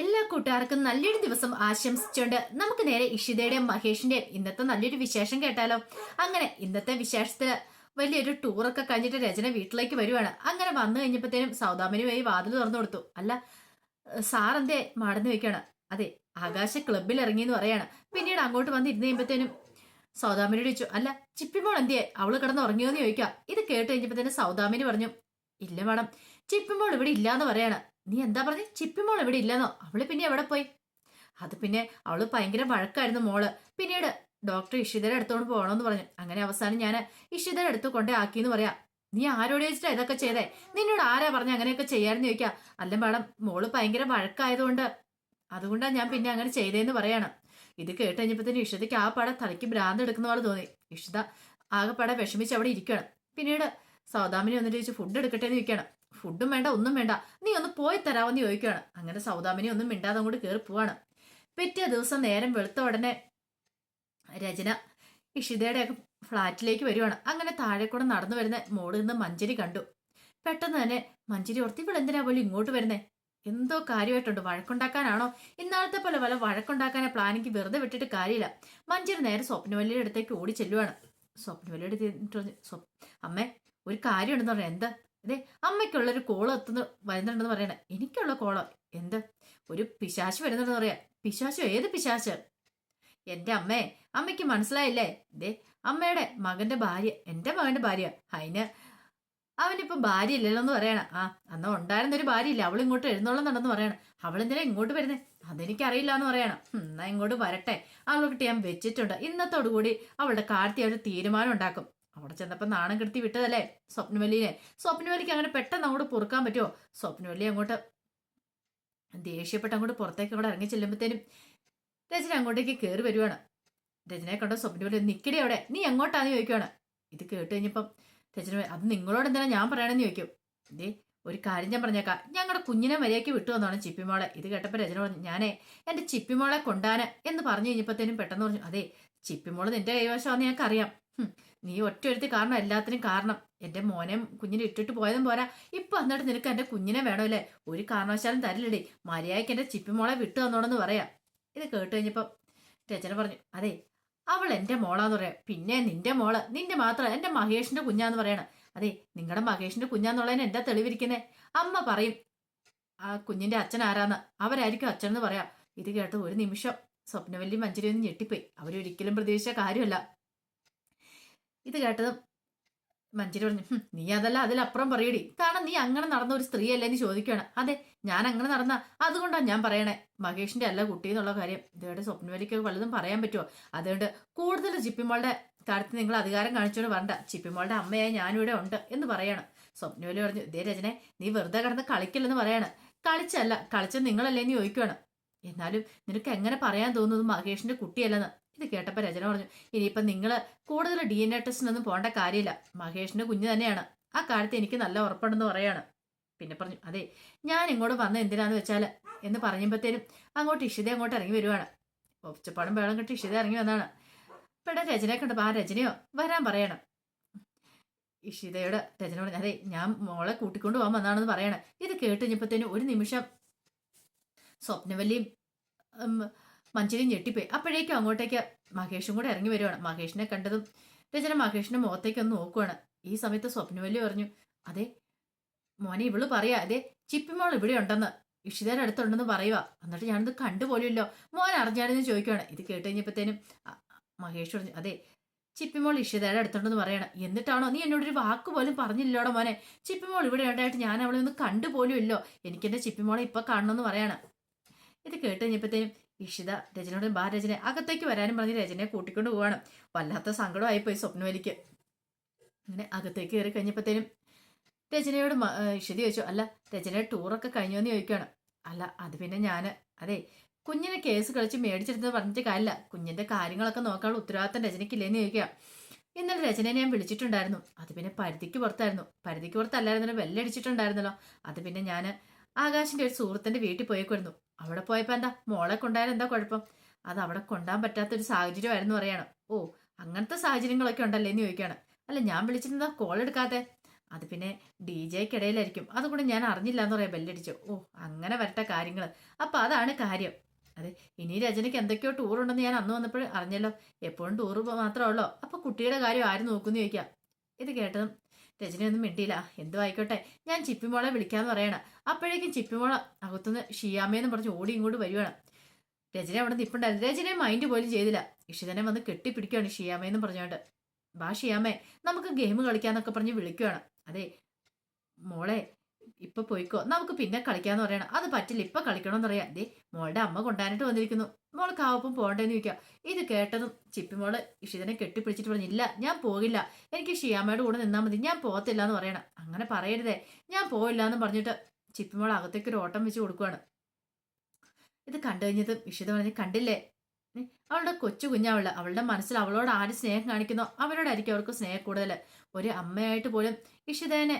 എല്ലാ കൂട്ടുകാർക്കും നല്ലൊരു ദിവസം ആശംസിച്ചുകൊണ്ട് നമുക്ക് നേരെ ഇഷിതയുടെയും മഹേഷിന്റെയും ഇന്നത്തെ നല്ലൊരു വിശേഷം കേട്ടാലോ? അങ്ങനെ ഇന്നത്തെ വിശേഷത്തിൽ വലിയൊരു ടൂറൊക്കെ കഴിഞ്ഞിട്ട് രചന വീട്ടിലേക്ക് വരുവാണ്. അങ്ങനെ വന്നു കഴിഞ്ഞപ്പോഴത്തേനും സൗദാമിനി വഴി വാതിൽ തുറന്നു കൊടുത്തു. അല്ല സാർ എന്തേ മടന്നു വെക്കാണ്? അതെ ആകാശ ക്ലബിൽ ഇറങ്ങി എന്ന് പറയാണ്. പിന്നീട് അങ്ങോട്ട് വന്ന് ഇരുന്ന് കഴിയുമ്പോഴത്തേനും സൗദാമിനോട് ചോദിച്ചു അല്ല ചിപ്പിമോൾ എന്തിയെ? അവൾ കിടന്ന് ഉറങ്ങിയോന്ന് ചോദിക്കാം. ഇത് കേട്ട് കഴിഞ്ഞപ്പോഴത്തേനും സൗദാമിനി പറഞ്ഞു ഇല്ല മാഡം. ചിപ്പിമോൾ ഇവിടെ ഇല്ലാന്ന് പറയാണ്. നീ എന്താ ചിപ്പി മോൾ ഇവിടെ ഇല്ലെന്നോ? അവൾ പിന്നെ എവിടെ പോയി? അത് പിന്നെ അവൾ ഭയങ്കര വഴക്കായിരുന്നു മോൾ. പിന്നീട് ഡോക്ടർ ഇഷിതയുടെ അടുത്തോണ്ട് പോകണമെന്ന് പറഞ്ഞു. അങ്ങനെ അവസാനം ഞാൻ ഇഷിതയുടെ അടുത്ത് കൊണ്ടേ ആക്കിന്ന് പറയാം. നീ ആരോട് ചോദിച്ചിട്ടാ ഇതൊക്കെ ചെയ്തേ? നിന്നോട് ആരാ പറഞ്ഞ അങ്ങനെയൊക്കെ ചെയ്യാമെന്ന് ചോദിക്കാം. അല്ല മാഡം മോൾ ഭയങ്കര വഴക്കായതുകൊണ്ട് അതുകൊണ്ടാണ് ഞാൻ പിന്നെ അങ്ങനെ ചെയ്തേന്ന് പറയാണ്. ഇത് കേട്ട് കഴിഞ്ഞപ്പോഴത്തേന് ഇഷിതയ്ക്ക് ആ പടം തലയ്ക്ക് ഭ്രാന്ത് എടുക്കുന്ന പോലെ തോന്നി. ഇഷിത ആകെപ്പാടെ വിഷമിച്ച് അവിടെ ഇരിക്കണം പിന്നീട് സൗദാമിനി വന്നിട്ട് ചോദിച്ചു ഫുഡ് എടുക്കട്ടെ എന്ന് ചോദിക്കണം ഫുഡും വേണ്ട ഒന്നും വേണ്ട. നീ ഒന്ന് പോയി തരാമെന്ന് ചോദിക്കുകയാണ് അങ്ങനെ സൗദാമിനി ഒന്നും മിണ്ടാതെ അങ്ങോട്ട് കയറി പോവാണ്. പിറ്റേ ദിവസം നേരം വെളുത്ത ഉടനെ രചന ഇഷിതയുടെ ഒക്കെ ഫ്ലാറ്റിലേക്ക് വരുവാണ്. അങ്ങനെ താഴെ കൂടെ നടന്നു വരുന്ന മോളിൽ നിന്ന് മഞ്ചരി കണ്ടു. പെട്ടെന്ന് തന്നെ മഞ്ചരി ഓർത്തി ഇവിടെ എന്തിനാ പോലും ഇങ്ങോട്ട് വരുന്നേ? എന്തോ കാര്യമായിട്ടുണ്ട്. വഴക്കുണ്ടാക്കാനാണോ? ഇന്നാളത്തെ പോലെ വല്ല വഴക്കുണ്ടാക്കാനെ പ്ലാനിക്ക് വെറുതെ വിട്ടിട്ട് കാര്യമില്ല. മഞ്ചരി നേരെ സ്വപ്നവല്ലിയുടെ അടുത്തേക്ക് ഓടി ചെല്ലുവാണ്. സ്വപ്നവല്ലിയുടെ അടുത്ത് "സ്വപ്- അമ്മേ ഒരു കാര്യമുണ്ടെന്ന് പറഞ്ഞാൽ എന്താ? അതെ അമ്മയ്ക്കുള്ളൊരു കോൾ എത്തുന്ന വരുന്നുണ്ടെന്ന് പറയണേ. എനിക്കുള്ള കോൾ. എന്ത്? ഒരു പിശാശ് വരുന്നുണ്ടെന്ന് പറയാ. പിശാശോ ഏത് പിശാശ് എന്റെ അമ്മേ അമ്മയ്ക്ക് മനസ്സിലായില്ലേ? ദേ അമ്മയുടെ മകന്റെ ഭാര്യ എന്റെ മകന്റെ ഭാര്യ. അതിന് അവനിപ്പം ഭാര്യ ഇല്ലല്ലോ എന്ന് പറയണ. ആ അന്ന് ഉണ്ടായിരുന്ന ഒരു ഭാര്യ ഇല്ല അവൾ ഇങ്ങോട്ട് എഴുന്നള്ളുന്നുണ്ടെന്ന് പറയണം. അവൾ എന്തിനാ ഇങ്ങോട്ട് വരുന്നേ? അതെനിക്കറിയില്ല എന്ന് പറയണം എന്നാ ഇങ്ങോട്ട് വരട്ടെ. അവൾക്ക് ഞാൻ വെച്ചിട്ടുണ്ട്. ഇന്നത്തോടുകൂടി അവളുടെ കാര്യത്തിൽ ഒരു തീരുമാനം ഉണ്ടാക്കും. അവിടെ ചെന്നപ്പോൾ നാണം കെടുത്തി വിട്ടതല്ലേ? സ്വപ്നവല്ലിനെ. സ്വപ്നവല്ലിക്ക് അങ്ങനെ പെട്ടെന്ന് അങ്ങോട്ട് പൊറുക്കാൻ പറ്റുമോ? സ്വപ്നവല്ലി അങ്ങോട്ട് ദേഷ്യപ്പെട്ട് അങ്ങോട്ട് പുറത്തേക്ക് അവിടെ ഇറങ്ങി ചെല്ലുമ്പോഴത്തേനും രജന അങ്ങോട്ടേക്ക് കയറി വരുവാണ്. രചനയെ കണ്ട സ്വപ്നവല്ലി നിക്കടി അവിടെ. നീ എങ്ങോട്ടാന്ന് ചോദിക്കുവാണ്. ഇത് കേട്ട് കഴിഞ്ഞപ്പം രജന അത് നിങ്ങളോട് എന്തിനാ ഞാൻ പറയണമെന്ന് ചോദിക്കും. ഇതേ ഒരു കാര്യം ഞാൻ പറഞ്ഞേക്കാം. ഞങ്ങളുടെ കുഞ്ഞിനെ മര്യാദയ്ക്ക് വിട്ടു വന്നാണ് ചിപ്പിമോളെ ഇത് കേട്ടപ്പോൾ രജന പറഞ്ഞു ഞാനേ എന്റെ ചിപ്പിമോളെ കൊണ്ടാന് എന്ന് പറഞ്ഞു കഴിഞ്ഞപ്പോഴത്തേനും പെട്ടെന്ന് പറഞ്ഞു അതെ ചിപ്പിമോൾ നിന്റെ കൈവശമാണെന്ന് ഞങ്ങൾക്കറിയാം. നീ ഒറ്റ ഒരുത്തി കാരണം എല്ലാത്തിനും കാരണം. എന്റെ മോനെ കുഞ്ഞിനെ ഇട്ടിട്ട് പോയതും പോരാ. ഇപ്പൊ എന്നിട്ട് നിനക്ക് എന്റെ കുഞ്ഞിനെ വേണമല്ലേ? ഒരു കാരണവശാലും തരില്ലടി. മര്യാദയ്ക്ക് എന്റെ ചിപ്പിമോളെ വിട്ടു തന്നോണെന്ന് പറയാം. ഇത് കേട്ട് കഴിഞ്ഞപ്പം രചന പറഞ്ഞു അതെ അവൾ എന്റെ മോളാന്ന് പറയാം. പിന്നെ നിന്റെ മോൾ നിന്റെ മാത്രം എന്റെ മഹേഷിന്റെ കുഞ്ഞാന്ന് പറയണം. അതെ നിങ്ങളുടെ മഹേഷിന്റെ കുഞ്ഞാന്നുള്ളതിന് എന്താ തെളിവിരിക്കുന്നേ? അമ്മ പറയും ആ കുഞ്ഞിന്റെ അച്ഛൻ ആരാന്ന്? അവരായിരിക്കും അച്ഛൻ എന്ന് പറയാം. ഇത് കേട്ട് ഒരു നിമിഷം സ്വപ്നവല്ലി മഞ്ചരി ഒന്ന് ഞെട്ടിപ്പോയി. അവരൊരിക്കലും പ്രതീക്ഷിച്ച കാര്യമല്ല. ഇത് കേട്ടത് മഞ്ചേരി പറഞ്ഞു നീ അതല്ല അതിലപ്പുറം പറയടി. കാരണം നീ അങ്ങനെ നടന്ന ഒരു സ്ത്രീ സ്ത്രീയല്ലേ എന്ന് ചോദിക്കുകയാണ്. അതെ ഞാൻ അങ്ങനെ നടന്ന അതുകൊണ്ടാണ് ഞാൻ പറയണേ. മഹേഷിന്റെ അല്ല കുട്ടി എന്നുള്ള കാര്യം. ഇതേടെ സ്വപ്നവലിക്ക് വല്ലതും പറയാൻ പറ്റുമോ അതുകൊണ്ട് കൂടുതൽ ചിപ്പിമോളുടെ കാര്യത്തിൽ നിങ്ങൾ അധികാരം കാണിച്ചുകൊണ്ട് വരണ്ട. ചിപ്പിമോളുടെ അമ്മയായി ഞാനിവിടെ ഉണ്ട് എന്ന് പറയണം. സ്വപ്നവലി പറഞ്ഞു ഇതേ രചനെ നീ വെറുതെ കിടന്ന് കളിക്കില്ലെന്ന് പറയാണ്. കളിച്ചല്ല കളിച്ചത് നിങ്ങളല്ലേ എന്ന് ചോദിക്കുകയാണ്. എന്നാലും നിനക്ക് എങ്ങനെ പറയാൻ തോന്നുന്നത് മഹേഷിന്റെ കുട്ടിയല്ലെന്ന്? ഇത് കേട്ടപ്പോൾ രചന പറഞ്ഞു ഇനിയിപ്പം നിങ്ങൾ കൂടുതൽ ഡി എൻ എ ടെസ്റ്റിനൊന്നും പോകേണ്ട കാര്യമില്ല. മഹേഷിന്റെ കുഞ്ഞ് തന്നെയാണ്. ആ കാര്യത്തിൽ എനിക്ക് നല്ല ഉറപ്പുണ്ടെന്ന് പറയാണ്. പിന്നെ പറഞ്ഞു അതെ ഞാൻ ഇങ്ങോട്ട് വന്ന എന്തിനാന്ന് വെച്ചാൽ എന്ന് പറയുമ്പോഴത്തേനും അങ്ങോട്ട് ഇഷിത അങ്ങോട്ട് ഇറങ്ങി വരുവാണ്. ഒച്ചപ്പാടും വേളം കിട്ടി ഇഷിത ഇറങ്ങി വന്നാണ്. ഇവിടെ രചനയെ കണ്ടപ്പോൾ ആ രചനയോ വരാൻ പറയണം. ഇഷിതയോട് രചന പറഞ്ഞു അതെ ഞാൻ മോളെ കൂട്ടിക്കൊണ്ട് പോകാൻ വന്നാണെന്ന് പറയണം. ഇത് കേട്ട് കഴിഞ്ഞപ്പോഴത്തേനും ഒരു നിമിഷം സ്വപ്നവല്ലിയും ഉം, മഞ്ചരിയും ഞെട്ടിപ്പോയി. അപ്പോഴേക്കും അങ്ങോട്ടേക്ക് മഹേഷും കൂടെ ഇറങ്ങി വരുവാണ്. മഹേഷിനെ കണ്ടതും രചന മഹേഷിന്റെ മുഖത്തേക്ക് ഒന്ന് നോക്കുവാണ്. ഈ സമയത്ത് സ്വപ്നവല്ലി പറഞ്ഞു അതെ മോനെ ഇവൾ പറയാ അതെ ചിപ്പിമോൾ ഇവിടെ ഉണ്ടെന്ന്. ഇഷിതയുടെ അടുത്തുണ്ടെന്ന് പറയുക എന്നിട്ട് ഞാനിത് കണ്ടുപോലുമല്ലോ. മോൻ അറിഞ്ഞാണെന്ന് ചോദിക്കുവാണ്. ഇത് കേട്ട് കഴിഞ്ഞപ്പോഴത്തേനും മഹേഷ് പറഞ്ഞു അതെ ചിപ്പിമോൾ ഇഷിതയുടെ അടുത്തുണ്ടെന്ന് പറയണം. എന്നിട്ടാണോ? നീ എന്നോട് ഒരു വാക്ക് പോലും പറഞ്ഞില്ലോടോ മോനെ. ചിപ്പിമോൾ ഇവിടെ ഉണ്ടായിട്ട് ഞാൻ അവളെ ഒന്ന് കണ്ടുപോലും ഇല്ലോ എനിക്ക് എന്റെ ചിപ്പിമോളെ ഇപ്പൊ കാണണമെന്ന് പറയണം. ഇത് കേട്ട് കഴിഞ്ഞപ്പോഴത്തേനും ഇഷിത രചനയോട് ബാ രചന അകത്തേക്ക് വരാനും പറഞ്ഞ് രചനയെ കൂട്ടിക്കൊണ്ട് പോവാണ്. വല്ലാത്ത സങ്കടമായിപ്പോയി സ്വപ്നവലിക്ക്. അങ്ങനെ അകത്തേക്ക് കയറി കഴിഞ്ഞപ്പോഴത്തേനും രചനയോട് ഇഷിത ചോദിച്ചു അല്ല രചന ടൂറൊക്കെ കഴിഞ്ഞു എന്ന് ചോദിക്കുകയാണ്. അല്ല അത് പിന്നെ ഞാൻ അതെ കുഞ്ഞിനെ കേസ് കളിച്ച് മേടിച്ചെടുത്തത് പറഞ്ഞിട്ട് കാര്യമില്ല. കുഞ്ഞിന്റെ കാര്യങ്ങളൊക്കെ നോക്കാനുള്ള ഉത്തരവാദിത്തം രചനയ്ക്കില്ലേന്ന് ചോദിക്കുക. ഇന്നലെ രചനയെ ഞാൻ വിളിച്ചിട്ടുണ്ടായിരുന്നു. അത് പിന്നെ പരിധിക്ക് പുറത്തായിരുന്നു. പരിധിക്ക് പുറത്തല്ലായിരുന്നല്ലോ ബെല്ലടിച്ചിട്ടുണ്ടായിരുന്നല്ലോ. അത് പിന്നെ ഞാൻ ആകാശിന്റെ ഒരു സുഹൃത്തിന്റെ വീട്ടിൽ പോയേക്കുമായിരുന്നു അവിടെ പോയപ്പോ എന്താ മോളെ കൊണ്ടായാലും എന്താ കുഴപ്പം? അത് അവിടെ കൊണ്ടാൻ പറ്റാത്തൊരു സാഹചര്യമായിരുന്നു പറയണം. ഓ അങ്ങനത്തെ സാഹചര്യങ്ങളൊക്കെ ഉണ്ടല്ലേ എന്ന് ചോദിക്കുകയാണ്. അല്ല ഞാൻ വിളിച്ചിരുന്നതാ കോൾ എടുക്കാതെ അത് പിന്നെ ഡി ജെക്കിടയിലായിരിക്കും. അതുകൊണ്ട് ഞാൻ അറിഞ്ഞില്ല എന്ന് പറയാം ബെല്ലടിച്ചു. ഓ അങ്ങനെ വരട്ടെ കാര്യങ്ങൾ അപ്പൊ അതാണ് കാര്യം. അതെ ഇനി രചനയ്ക്ക് എന്തൊക്കെയോ ടൂർ ഉണ്ടെന്ന് ഞാൻ അന്ന് വന്നപ്പോൾ അറിഞ്ഞല്ലോ. എപ്പോഴും ടൂർ മാത്രമേ ഉള്ളോ? അപ്പൊ കുട്ടിയുടെ കാര്യം ആര് നോക്കുന്നു ചോദിക്കാം. ഇത് കേട്ടതും രജനി ഒന്നും മിണ്ടിയില്ല. എന്തോ ആയിക്കോട്ടെ. ഞാൻ ചിപ്പിമോളെ വിളിക്കാന്ന് പറയണം. അപ്പോഴേക്കും ചിപ്പിമോള അകത്തുനിന്ന് ഷിയാമേന്ന് പറഞ്ഞ് ഓടി ഇങ്ങോട്ട് വരുവാണ്. രജന അവിടെ നിപ്പുണ്ടായിരുന്നു. രജനെ മൈൻഡ് പോലും ചെയ്തില്ല. ഇഷിതനെ വന്ന് കെട്ടിപ്പിടിക്കുകയാണ് ഷിയാമേന്ന് പറഞ്ഞുകൊണ്ട്. ബാ ഷിയാമേ നമുക്ക് ഗെയിം കളിക്കാന്നൊക്കെ പറഞ്ഞ് വിളിക്കുവാണ്. അതെ മോളെ ഇപ്പൊ പോയിക്കോ. നമുക്ക് പിന്നെ കളിക്കാന്ന് പറയണം. അത് പറ്റില്ല ഇപ്പൊ കളിക്കണമെന്ന് പറയാം ദേ മോളുടെ അമ്മ കൊണ്ടാനിട്ട് വന്നിരിക്കുന്നു. മോൾ കാവപ്പം പോകണ്ടേന്ന് ചോദിക്കാം. ഇത് കേട്ടതും ചിപ്പിമോൾ ഇഷിതനെ കെട്ടിപ്പിടിച്ചിട്ട് പറഞ്ഞില്ല ഞാൻ പോകില്ല. എനിക്ക് ഷിയാമ്മയുടെ കൂടെ നിന്നാൽ മതി. ഞാൻ പോകത്തില്ല എന്ന് പറയണം. അങ്ങനെ പറയരുതേ. ഞാൻ പോയില്ല എന്ന് പറഞ്ഞിട്ട് ചിപ്പിമോൾ അകത്തേക്ക് ഒരു ഓട്ടം വെച്ച് കൊടുക്കുവാണ്. ഇത് കണ്ടു കഴിഞ്ഞതും ഇഷിത പറഞ്ഞ് കണ്ടില്ലേ? അവളുടെ കൊച്ചു കുഞ്ഞവൾ. അവളുടെ മനസ്സിൽ അവളോട് ആര് സ്നേഹം കാണിക്കുന്നോ? അവരോടായിരിക്കും അവർക്ക് സ്നേഹം കൂടുതൽ ഒരു അമ്മയായിട്ട് പോലും ഇഷിതേനെ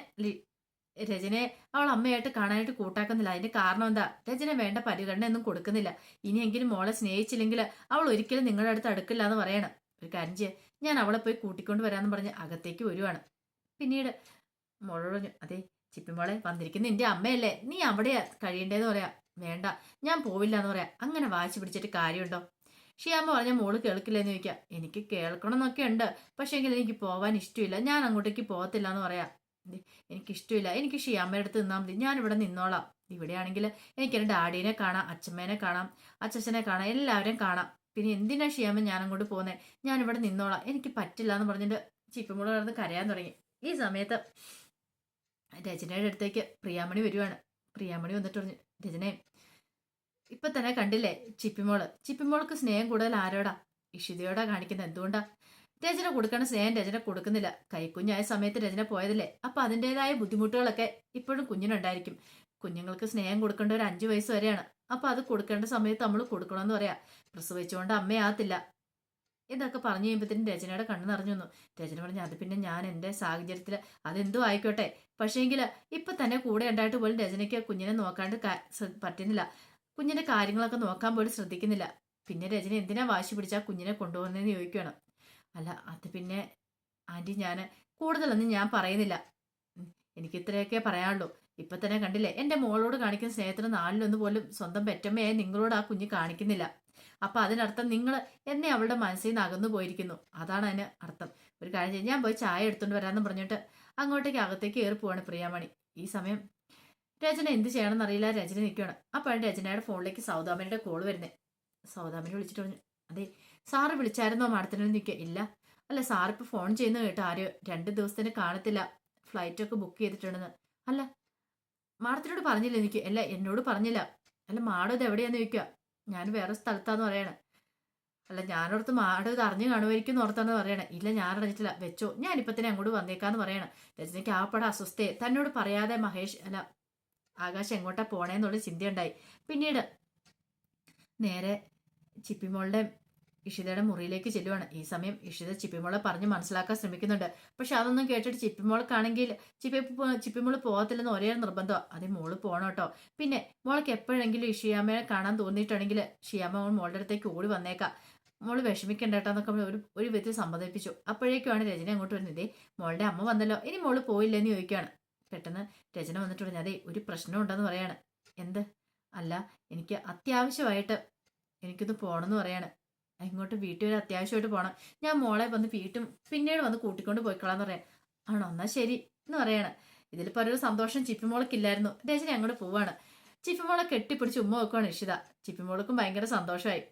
രചനയെ അവൾ അമ്മയായിട്ട് കാണാനായിട്ട് കൂട്ടാക്കുന്നില്ല. അതിന്റെ കാരണം എന്താ? രചന വേണ്ട പരിഗണന ഒന്നും കൊടുക്കുന്നില്ല. ഇനിയെങ്കിലും മോളെ സ്നേഹിച്ചില്ലെങ്കിൽ അവൾ ഒരിക്കലും നിങ്ങളുടെ അടുത്ത് അടുക്കില്ല എന്ന് പറയണം. ഒരു കാര്യം ഞാൻ അവളെ പോയി കൂട്ടിക്കൊണ്ട് വരാന്ന് പറഞ്ഞ് അകത്തേക്ക് വരുവാണ്. പിന്നീട് മോളോട് അതെ ചിപ്പിമോളെ വന്നിരിക്കുന്ന നിന്റെ അമ്മയല്ലേ. നീ അവിടെയാ കഴിയണ്ടേന്ന് പറയാ. വേണ്ട ഞാൻ പോവില്ല എന്ന് പറയാ. അങ്ങനെ വാശി പിടിച്ചിട്ട് കാര്യമുണ്ടോ? ഷിയാമ്മ പറഞ്ഞ മോൾ കേൾക്കില്ലെന്ന് ചോദിക്കാം. എനിക്ക് കേൾക്കണം എന്നൊക്കെ ഉണ്ട്. പക്ഷേ എങ്കിൽ എനിക്ക് പോവാൻ ഇഷ്ടമില്ല. ഞാൻ അങ്ങോട്ടേക്ക് പോകത്തില്ല എന്ന് പറയാം. ദേ, എനിക്ക് ഷിയാമ്മയുടെ അടുത്ത് നിന്നാൽ മതി. ഞാൻ ഇവിടെ നിന്നോളാം. ഇവിടെയാണെങ്കിൽ എനിക്ക് എന്റെ ഡാഡീനെ കാണാം അച്ഛമ്മേനെ കാണാം അച്ഛച്ചനെ കാണാം എല്ലാവരെയും കാണാം. പിന്നെ എന്തിനാ ഷിയാമ്മ ഞാനങ്ങോട്ട് പോകുന്നത് ഞാനിവിടെ നിന്നോളാം. എനിക്ക് പറ്റില്ല എന്ന് പറഞ്ഞിട്ട് ചിപ്പിമുള കിടന്ന് കരയാൻ തുടങ്ങി. ഈ സമയത്ത് രചനയുടെ അടുത്തേക്ക് പ്രിയാമണി വരുവാണ്. പ്രിയാമണി വന്നിട്ട് പറഞ്ഞു രചനയെ ഇപ്പൊ തന്നെ കണ്ടില്ലേ ചിപ്പിമോൾ ചിപ്പിമോൾക്ക് സ്നേഹം കൂടുതൽ ആരോടാ? ഇഷിതയോടാ കാണിക്കുന്നത് എന്തുകൊണ്ടാ? രചന കൊടുക്കണ സ്നേഹം രചന കൊടുക്കുന്നില്ല. കൈക്കുഞ്ഞായ സമയത്ത് രചന പോയതല്ലേ? അപ്പൊ അതിന്റെതായ ബുദ്ധിമുട്ടുകളൊക്കെ ഇപ്പോഴും കുഞ്ഞിനുണ്ടായിരിക്കും. കുഞ്ഞുങ്ങൾക്ക് സ്നേഹം കൊടുക്കേണ്ട ഒരു അഞ്ചു വയസ്സ് വരെയാണ്. അപ്പൊ അത് കൊടുക്കേണ്ട സമയത്ത് നമ്മൾ കൊടുക്കണമെന്ന് പറയാ. പ്രസവിച്ചുകൊണ്ട് അമ്മയാകത്തില്ല ഇതൊക്കെ പറഞ്ഞു കഴിയുമ്പോഴത്തേനും രചനയുടെ കണ്ണ് നിറഞ്ഞു വന്നു രചന പറഞ്ഞു അത് പിന്നെ ഞാൻ എന്റെ സാഹചര്യത്തിൽ അതെന്തോ ആയിക്കോട്ടെ. പക്ഷേങ്കിൽ ഇപ്പം തന്നെ കൂടെ ഉണ്ടായിട്ട് പോലും രചനയ്ക്ക് കുഞ്ഞിനെ നോക്കാണ്ട് പറ്റുന്നില്ല. കുഞ്ഞിന്റെ കാര്യങ്ങളൊക്കെ നോക്കാൻ പോലും ശ്രദ്ധിക്കുന്നില്ല. പിന്നെ രചന എന്തിനാ വാശി പിടിച്ചാൽ കുഞ്ഞിനെ കൊണ്ടുപോകുന്നതെന്ന് ചോദിക്കുകയാണ് അല്ല അത് പിന്നെ ആന്റി ഞാൻ കൂടുതലൊന്നും ഞാൻ പറയുന്നില്ല. എനിക്ക് ഇത്രയൊക്കെ പറയാനുള്ളൂ. ഇപ്പം തന്നെ കണ്ടില്ലേ എന്റെ മോളോട് കാണിക്കുന്ന സ്നേഹത്തിന് നാലിലൊന്ന് പോലും സ്വന്തം പെറ്റമ്മയായി നിങ്ങളോട് ആ കുഞ്ഞ് കാണിക്കുന്നില്ല. അപ്പം അതിനർത്ഥം നിങ്ങൾ എന്നെ അവളുടെ മനസ്സിൽ നിന്ന് അകന്നു പോയിരിക്കുന്നു. അതാണ് അതിന് അർത്ഥം. ഒരു കാര്യം ഞാൻ പോയി ചായ എടുത്തുകൊണ്ട് വരാമെന്ന് പറഞ്ഞിട്ട് അങ്ങോട്ടേക്ക് അകത്തേക്ക് കയറി പോവാണ് പ്രിയാമണി. ഈ സമയം രചന എന്ത് ചെയ്യണമെന്ന് അറിയില്ല രചന നിൽക്കുകയാണ് അപ്പോഴാണ് രചനയുടെ ഫോണിലേക്ക് സൗദാമിനിയുടെ കോൾ വരുന്നത് സൗദാമിനെ വിളിച്ചിട്ട് പറഞ്ഞു അതെ സാറ് വിളിച്ചായിരുന്നോ മാഡത്തിനെ നിൽക്കുക ഇല്ല. അല്ല സാർ ഇപ്പോൾ ഫോൺ ചെയ്യുന്ന കേട്ടോ ആര് രണ്ട് ദിവസത്തിന് കാണത്തില്ല. ഫ്ലൈറ്റൊക്കെ ബുക്ക് ചെയ്തിട്ടുണ്ടെന്ന്. അല്ല മാഡത്തിനോട് പറഞ്ഞില്ല എനിക്ക്? അല്ല എന്നോട് പറഞ്ഞില്ല. അല്ല മാഡം ഇത് എവിടെയാന്ന് ചോദിക്കുക ഞാൻ വേറെ സ്ഥലത്താന്ന് പറയണേ. അല്ല ഞാനോടത്ത് മാഡം ഇത് അറിഞ്ഞു കാണുമായിരിക്കും ഓർത്താന്ന് പറയണേ. ഇല്ല ഞാൻ അറിഞ്ഞിട്ടില്ല. വെച്ചോ ഞാൻ ഞാനിപ്പോ തന്നെ അങ്ങോട്ട് വന്നേക്കാന്ന് പറയണേ. രജനിക്ക് ആപ്പട അസ്വസ്ഥയെ തന്നോട് പറയാതെ മഹേഷ് അല്ല ആകാശ് എങ്ങോട്ടാ പോണേന്നുള്ള ചിന്തയുണ്ടായി. പിന്നീട് നേരെ ചിപ്പിമോളുടെ ഇഷിതയുടെ മുറിയിലേക്ക് ചെല്ലുവാണ്. ഈ സമയം ഇഷിത ചിപ്പിമോളെ പറഞ്ഞ് മനസ്സിലാക്കാൻ ശ്രമിക്കുന്നുണ്ട്. പക്ഷെ അതൊന്നും കേട്ടിട്ട് ചിപ്പിമോൾക്കാണെങ്കിൽ ചിപ്പി ചിപ്പിമോൾ പോകത്തില്ലെന്ന് ഒരേ നിർബന്ധം അതേ മോൾ പോകണം കേട്ടോ. പിന്നെ മോൾക്ക് എപ്പോഴെങ്കിലും ഇഷിയാമ്മയെ കാണാൻ തോന്നിയിട്ടുണ്ടെങ്കിൽ ഷിയാമ്മ മോൾ മോളുടെ അടുത്തേക്ക് ഓടി വന്നേക്കാം. മോൾ വിഷമിക്കണ്ട എന്നൊക്കെ ഒരു ഒരു വിധത്തിൽ സമ്മതിപ്പിച്ചു. അപ്പോഴേക്കുമാണ് രചന അങ്ങോട്ട് വരുന്നത്. "ദേ, മോളുടെ അമ്മ വന്നല്ലോ. ഇനി മോൾ പോയില്ലെന്ന് ചോദിക്കുകയാണ് പെട്ടെന്ന് രചന വന്നിട്ട് പറഞ്ഞു അതെ ഒരു പ്രശ്നം ഉണ്ടെന്ന് പറയാണ്. എന്ത്? അല്ല എനിക്ക് അത്യാവശ്യമായിട്ട് എനിക്കൊന്ന് പോകണമെന്ന് പറയാണ്. ഇങ്ങോട്ട് വീട്ടിൽ ഒരു അത്യാവശ്യമായിട്ട് പോകണം ഞാൻ മോളെ വന്ന് വീട്ടും പിന്നീട് വന്ന് കൂട്ടിക്കൊണ്ട് പോയിക്കളാന്ന് പറയാം. ആണോ? എന്നാ ശരി എന്ന് പറയാണ്. ഇതിലിപ്പോ ഒരു സന്തോഷം ചിപ്പിമോൾക്കില്ലായിരുന്നു. രചന അങ്ങോട്ട് പോവാണ്. ചിപ്പിമോളെ കെട്ടിപ്പിടിച്ച് ഉമ്മ വെക്കുവാണ് ഇഷിത. ചിപ്പിമോൾക്കും ഭയങ്കര സന്തോഷമായി.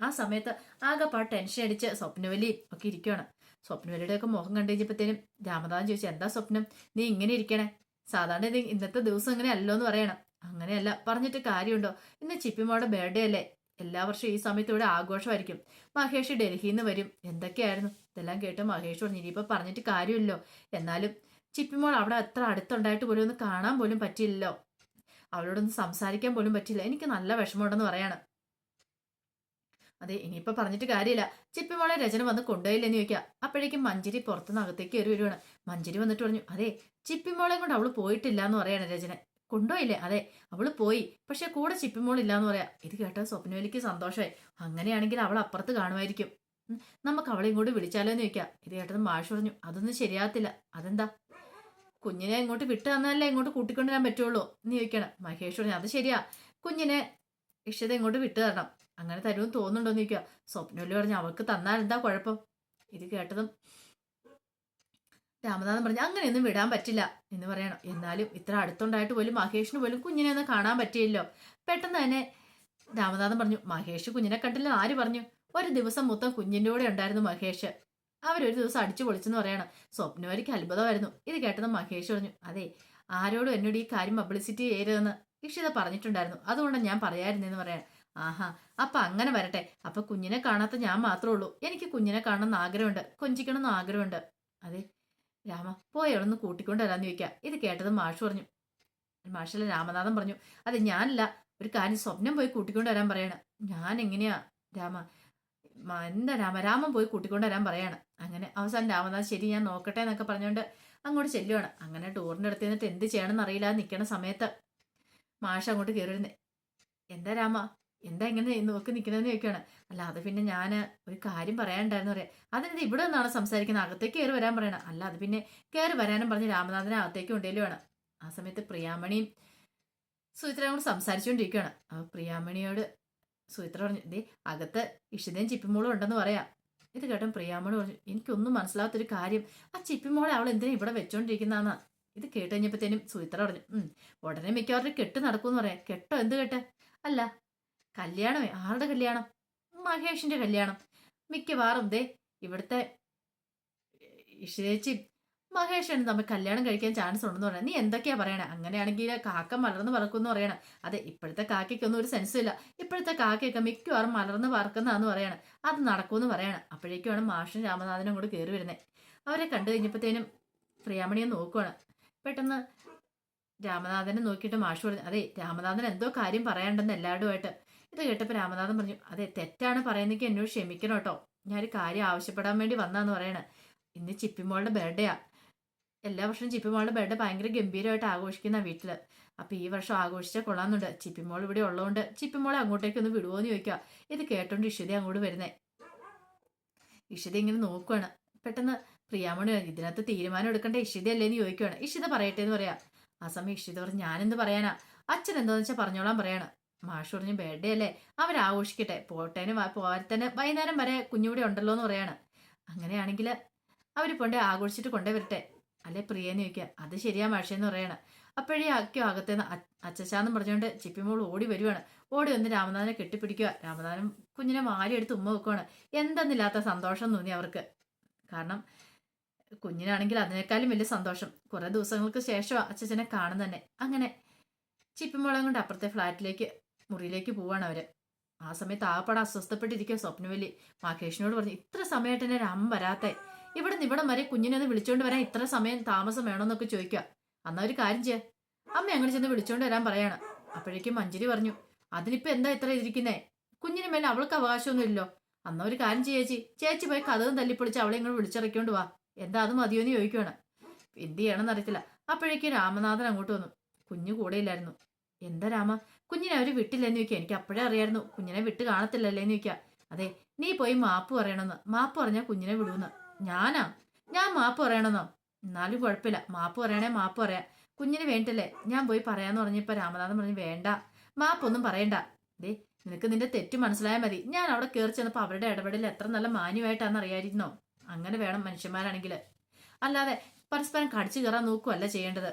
ആ സമയത്ത് ആകെപ്പാ ടെൻഷൻ അടിച്ച് സ്വപ്നവലി ഒക്കെ ഇരിക്കുകയാണ് സ്വപ്നവലിയുടെ ഒക്കെ മുഖം കണ്ടു കഴിഞ്ഞപ്പോഴത്തേനും രാമദാൻ ചോദിച്ചു എന്താ സ്വപ്നം? നീ ഇങ്ങനെ ഇരിക്കണേ? സാധാരണ ഇന്നത്തെ ദിവസം ഇങ്ങനെ അല്ലോ എന്ന് പറയണം. അങ്ങനെയല്ല. പറഞ്ഞിട്ട് കാര്യമുണ്ടോ? ഇന്ന് ചിപ്പിമോളുടെ ബർത്ത്ഡേ അല്ലേ? എല്ലാ വർഷവും ഈ സമയത്ത് ഇവിടെ ആഘോഷമായിരിക്കും. മഹേഷ് ഡൽഹിയിൽ നിന്ന് വരും. എന്തൊക്കെയായിരുന്നു? ഇതെല്ലാം കേട്ട് മഹേഷ് പറഞ്ഞു ഇനിയിപ്പോൾ പറഞ്ഞിട്ട് കാര്യമില്ലല്ലോ. എന്നാലും ചിപ്പിമോൾ അവിടെ അത്ര അടുത്തുണ്ടായിട്ട് പോലും ഒന്ന് കാണാൻ പോലും പറ്റിയില്ലല്ലോ. അവളോടൊന്ന് സംസാരിക്കാൻ പോലും പറ്റില്ല എനിക്ക് നല്ല വിഷമമുണ്ടെന്ന് പറയാണ്. അതെ ഇനിയിപ്പോൾ പറഞ്ഞിട്ട് കാര്യമില്ല. ചിപ്പിമോളെ രചന വന്ന് കൊണ്ടുപോയില്ലെന്ന് ചോദിക്കുക അപ്പോഴേക്കും മഞ്ചരി പുറത്തുനിന്ന് അകത്തേക്ക് കയറി വരുവാണ്. മഞ്ചരി വന്നിട്ട് പറഞ്ഞു അതെ ചിപ്പിമോളെ കൊണ്ട് അവൾ പോയിട്ടില്ല എന്ന് പറയാണ് രചന. കൊണ്ടുപോയില്ലേ? അതെ അവൾ പോയി. പക്ഷെ കൂടെ ചിപ്പിമോൾ ഇല്ലാന്ന് പറയാ ഇത് കേട്ട സ്വപ്നവലിക്ക് സന്തോഷമായി. അങ്ങനെയാണെങ്കിൽ അവൾ അപ്പുറത്ത് കാണുമായിരിക്കും. നമുക്ക് അവളെയും ഇങ്ങോട്ട് വിളിച്ചാലോ എന്ന് ചോദിക്കാം. ഇത് കേട്ടത് മാഷ് പറഞ്ഞു അതൊന്നും ശരിയാകത്തില്ല. അതെന്താ? കുഞ്ഞിനെ ഇങ്ങോട്ട് വിട്ടു തന്നാലേ ഇങ്ങോട്ട് കൂട്ടിക്കൊണ്ടുവരാൻ പറ്റുള്ളൂ? എന്ന് ചോദിക്കണം. മഹേഷ് പറഞ്ഞു അത് ശരിയാ. കുഞ്ഞിനെ ഇഷ്ടത ഇങ്ങോട്ട് വിട്ടു തരണം. അങ്ങനെ തരുമെന്ന് തോന്നുന്നുണ്ടോ എന്ന് ചോദിക്കുക സ്വപ്നവല്ലി പറഞ്ഞു അവൾക്ക് തന്നാൽ എന്താ കുഴപ്പം? ഇത് കേട്ടതും രാമനാഥൻ പറഞ്ഞു അങ്ങനെയൊന്നും വിടാൻ പറ്റില്ല എന്ന് പറയണം. എന്നാലും ഇത്ര അടുത്തുണ്ടായിട്ട് പോലും മഹേഷിന് പോലും കുഞ്ഞിനെ ഒന്ന് കാണാൻ പറ്റിയില്ലോ. പെട്ടെന്ന് തന്നെ രാമനാഥൻ പറഞ്ഞു മഹേഷ് കുഞ്ഞിനെ കണ്ടില്ല ആര് പറഞ്ഞു? ഒരു ദിവസം മൊത്തം കുഞ്ഞിന്റെ കൂടെ ഉണ്ടായിരുന്നു മഹേഷ്. അവരൊരു ദിവസം അടിച്ചു പൊളിച്ചെന്ന് പറയണം. സ്വപ്നവരിക്ക് അത്ഭുതമായിരുന്നു. ഇത് കേട്ടത് മഹേഷ് പറഞ്ഞു അതെ ആരോടും എന്നോട് ഈ കാര്യം പബ്ലിസിറ്റി ചെയ്യരുതെന്ന് ഇക്ഷിത പറഞ്ഞിട്ടുണ്ടായിരുന്നു. അതുകൊണ്ടാണ് ഞാൻ പറയായിരുന്നെന്ന് പറയാൻ. ആഹാ അപ്പൊ അങ്ങനെ വരട്ടെ. അപ്പൊ കുഞ്ഞിനെ കാണാത്ത ഞാൻ മാത്രമേ ഉള്ളൂ. എനിക്ക് കുഞ്ഞിനെ കാണണമെന്ന് ആഗ്രഹമുണ്ട്. കൊഞ്ചിക്കണമെന്ന് ആഗ്രഹമുണ്ട്. അതെ രാമ പോയി അവളൊന്ന് കൂട്ടിക്കൊണ്ട് വരാമെന്ന് ചോദിക്കാം. ഇത് കേട്ടത് മാഷ് പറഞ്ഞു. മാഷല്ല രാമനാഥൻ പറഞ്ഞു. അത് ഞാനല്ല. ഒരു കാര്യം സ്വപ്നം പോയി കൂട്ടിക്കൊണ്ട് വരാൻ പറയണം. ഞാൻ എങ്ങനെയാ രാമ എന്താ രാമ? രാമൻ പോയി കൂട്ടിക്കൊണ്ട് വരാൻ പറയാണ്. അങ്ങനെ അവസാനം രാമനാഥൻ ശരി ഞാൻ നോക്കട്ടെ എന്നൊക്കെ പറഞ്ഞുകൊണ്ട് അങ്ങോട്ട് ചെല്ലുവാണ്. അങ്ങനെ ടൂറിന്റെ അടുത്ത് നിന്നിട്ട് എന്ത് ചെയ്യണമെന്ന് അറിയില്ല നിൽക്കണ സമയത്ത് മാഷ് അങ്ങോട്ട് കയറി വരുന്നേ എന്താ രാമ? എന്താ ഇങ്ങനെ നോക്കി നിൽക്കുന്നതെന്ന് ചോദിക്കുകയാണ് അല്ല അത് പിന്നെ ഞാൻ ഒരു കാര്യം പറയാനുണ്ടായിരുന്നു പറയാം. അതിനിത് ഇവിടെ നിന്നാണ് സംസാരിക്കുന്നത്. അകത്തേക്ക് കയറി വരാൻ പറയണം. അല്ല അത് പിന്നെ കയറി വരാനും പറഞ്ഞ് രാമനാഥനെ അകത്തേക്ക് കൊണ്ടുവരുവാണ് ആ സമയത്ത് പ്രിയാമണിയും സുചിത്രയും കൂടെ സംസാരിച്ചുകൊണ്ടിരിക്കുകയാണ്. അപ്പോൾ പ്രിയാമണിയോട് സുചിത്ര പറഞ്ഞു ദേ അകത്ത് ഇഷിതയും ചിപ്പിമോളും ഉണ്ടെന്ന് പറയാം. ഇത് കേട്ടോ പ്രിയാമണി പറഞ്ഞു എനിക്കൊന്നും മനസ്സിലാത്തൊരു കാര്യം. ആ ചിപ്പിമോളെ അവൾ എന്തിനാ ഇവിടെ വെച്ചോണ്ടിരിക്കുന്നതാണ് ഇത് കേട്ട് കഴിഞ്ഞപ്പോഴത്തേനും സുചിത്ര പറഞ്ഞു ഉം ഉടനെ മിക്കവാറും കെട്ട് നടക്കുമെന്ന് പറയാം. കെട്ടോ? എന്ത് കേട്ടെ? അല്ല കല്യാണമേ ആരുടെ കല്യാണം? മഹേഷിന്റെ കല്യാണം. മിക്കവാറും ദേ ഇവിടുത്തെ ഇഷേച്ചി മഹേഷാണ് നമ്മൾ കല്യാണം കഴിക്കാൻ ചാൻസ് ഉണ്ടെന്ന് പറയണം. നീ എന്തൊക്കെയാ പറയണേ? അങ്ങനെയാണെങ്കിൽ കാക്ക മലർന്ന് പറക്കുമെന്ന് പറയണം. അതെ ഇപ്പോഴത്തെ കാക്കയ്ക്കൊന്നും ഒരു സെൻസും ഇല്ല. ഇപ്പോഴത്തെ കാക്കയൊക്കെ മിക്കവാറും മലർന്ന് പറക്കുന്നതാന്ന് പറയണം. അത് നടക്കുമെന്ന് പറയണം. അപ്പോഴേക്കുമാണ് മാഷും രാമനാഥനും കൂടെ കയറി വരുന്നത് അവരെ കണ്ടു കഴിഞ്ഞപ്പോഴത്തേനും പ്രിയാമണിയെ നോക്കുവാണ്. പെട്ടെന്ന് രാമനാഥനെ നോക്കിയിട്ട് മാഷ് പറഞ്ഞു അതെ രാമനാഥൻ എന്തോ കാര്യം പറയാണ്ടെന്ന് എല്ലാവരുമായിട്ട്. ഇത് കേട്ടപ്പോൾ രാമനാഥൻ പറഞ്ഞു അതെ തെറ്റാണ് പറയുന്നെങ്കിൽ എന്നോട് ക്ഷമിക്കണം കേട്ടോ ഞാനൊരു കാര്യം ആവശ്യപ്പെടാൻ വേണ്ടി വന്നാന്ന് പറയണേ. ഇന്ന് ചിപ്പിമോളുടെ ബർത്ത്ഡേയാ എല്ലാ വർഷവും ചിപ്പിമോളുടെ ബർത്ത്ഡേ ഭയങ്കര ഗംഭീരമായിട്ട് ആഘോഷിക്കുന്ന വീട്ടിൽ അപ്പോൾ ഈ വർഷം ആഘോഷിച്ചാൽ കൊള്ളാമെന്നുണ്ട് ചിപ്പിമോൾ ഇവിടെ ഉള്ളതുകൊണ്ട് ചിപ്പിമോളെ അങ്ങോട്ടേക്ക് ഒന്ന് വിടുമോ എന്ന് ചോദിക്കുക ഇത് കേട്ടോണ്ട് ഇഷിത അങ്ങോട്ട് വരുന്നേ. ഇഷിത ഇങ്ങനെ നോക്കുവാണ്. പെട്ടെന്ന് പ്രിയാമണി ഇതിനകത്ത് തീരുമാനം എടുക്കേണ്ട ഇഷിതയല്ലേ എന്ന് ചോദിക്കുവാണ്. ഇഷിത പറയട്ടെ എന്ന് പറയാം. ആ സമയം ഇഷിത പറഞ്ഞു ഞാനെന്ത് പറയാനാ? അച്ഛൻ എന്താന്ന് വെച്ചാൽ പറഞ്ഞോളാൻ പറയാണ്. മാഷ് പറഞ്ഞു ബർത്ത്ഡേ അല്ലേ അവരാഘോഷിക്കട്ടെ പോട്ടേന് പോരത്തന്നെ വൈകുന്നേരം വരെ കുഞ്ഞുകൂടെ ഉണ്ടല്ലോ എന്ന് പറയാണ്. അങ്ങനെയാണെങ്കിൽ അവർ പോണ്ടേ ആഘോഷിച്ചിട്ട് കൊണ്ടേ വരട്ടെ. അല്ലെ പ്രിയെന്ന് ചോദിക്കുക അത് ശരിയാ മാഷെന്ന് പറയാണ്. അപ്പോഴേ അക്കോ അകത്തേന്ന് അച്ചച്ചാന്ന് പറഞ്ഞുകൊണ്ട് ചിപ്പിമോൾ ഓടി വരുവാണ്. ഓടി വന്ന് രാമനാഥനെ കെട്ടിപ്പിടിക്കുക രാമനാഥൻ കുഞ്ഞിനെ മാരി എടുത്ത് ഉമ്മ വെക്കുവാണ്. എന്തെന്നില്ലാത്ത സന്തോഷം തോന്നി അവർക്ക്. കാരണം കുഞ്ഞിനാണെങ്കിൽ അതിനേക്കാളും വലിയ സന്തോഷം. കുറേ ദിവസങ്ങൾക്ക് ശേഷം അച്ഛനെ കാണുന്ന തന്നെ അങ്ങനെ ചിപ്പിമോളം കൊണ്ട് അപ്പുറത്തെ ഫ്ലാറ്റിലേക്ക് മുറിയിലേക്ക് പോവാണ് അവർ. ആ സമയത്ത് ആകപ്പാടെ അസ്വസ്ഥപ്പെട്ടിരിക്കുക സ്വപ്നവല്ലി. മാകേഷിനോട് പറഞ്ഞു ഇത്ര സമയമായിട്ട് എന്നെ രാമൻ വരാത്തെ. ഇവിടെ നിന്ന് വരെ കുഞ്ഞിനെ ഒന്ന് വിളിച്ചോണ്ട് വരാൻ ഇത്ര സമയം താമസം വേണമെന്നൊക്കെ ചോദിക്കുക അന്നാ ഒരു കാര്യം ചെയ്യാം. അമ്മ അങ്ങനെ ചെന്ന് വിളിച്ചോണ്ട് വരാൻ പറയാണ്. അപ്പോഴേക്കും മഞ്ജരി പറഞ്ഞു അതിനിപ്പോ എന്താ ഇത്ര ഇരിക്കുന്നേ? കുഞ്ഞിന് മേലെ അവൾക്ക് അവകാശമൊന്നും ഇല്ലല്ലോ അന്നാ ഒരു കാര്യം ചേച്ചി. ചേച്ചി പോയി കഥവും തല്ലിപ്പൊളിച്ച് അവളെ ഇങ്ങോട്ട് വിളിച്ചിറക്കിക്കൊണ്ട് വാ. എന്താ അത് മതിയോന്ന് ചോദിക്കുവാണ്. എന്ത് ചെയ്യണമെന്ന് അപ്പോഴേക്കും രാമനാഥൻ അങ്ങോട്ട് വന്നു. കുഞ്ഞു കൂടെ കൂടെയില്ലായിരുന്നു എന്താ രാമ? കുഞ്ഞിനെ അവർ വിട്ടില്ലെന്ന് ചോദിക്കുക. എനിക്ക് അപ്പോഴേ അറിയായിരുന്നു. കുഞ്ഞിനെ വിട്ട് കാണത്തില്ലല്ലേ എന്ന് ചോദിക്കുക. അതെ നീ പോയി മാപ്പ് പറയണമെന്ന്. മാപ്പ് പറഞ്ഞാൽ കുഞ്ഞിനെ വിടൂന്ന്. ഞാനാ? ഞാൻ മാപ്പ് പറയണമെന്നോ? എന്നാലും കുഴപ്പമില്ല. മാപ്പ് പറയണേ മാപ്പ് പറയാം. കുഞ്ഞിന് വേണ്ടല്ലേ ഞാൻ പോയി പറയാന്ന് പറഞ്ഞപ്പോൾ രാമനാഥൻ പറഞ്ഞു വേണ്ട. മാപ്പൊന്നും പറയണ്ട. ദേ നിനക്ക് നിന്റെ തെറ്റ് മനസ്സിലായാൽ മതി. ഞാൻ അവിടെ കയറി ചെന്നപ്പോൾ അവരുടെ ഇടപെടൽ എത്ര നല്ല മാന്യമായിട്ടാണെന്ന് അറിയായിരുന്നോ അങ്ങനെ വേണം മനുഷ്യന്മാരാണെങ്കിൽ. അല്ലാതെ പരസ്പരം കടിച്ചു കയറാൻ നോക്കുകയല്ല ചെയ്യേണ്ടത്.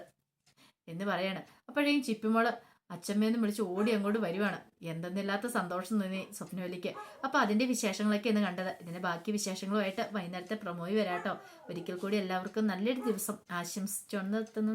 എന്ന് പറയാണ്. അപ്പോഴേക്കും ചിപ്പിമോൾ അച്ഛമ്മയെന്ന് വിളിച്ച് ഓടി അങ്ങോട്ട് വരുവാണ്. എന്തെന്നില്ലാത്ത സന്തോഷം തോന്നി സ്വപ്നവലിക്ക് അപ്പൊ അതിന്റെ വിശേഷങ്ങളൊക്കെ ഇന്ന് കണ്ടത്. ഇതിന്റെ ബാക്കി വിശേഷങ്ങളുമായിട്ട് വൈകുന്നേരത്തെ പ്രമോയി വരാട്ടോ. ഒരിക്കൽ കൂടി എല്ലാവർക്കും നല്ലൊരു ദിവസം. ആശംസിച്ചുകൊണ്ട് എത്തുന്നു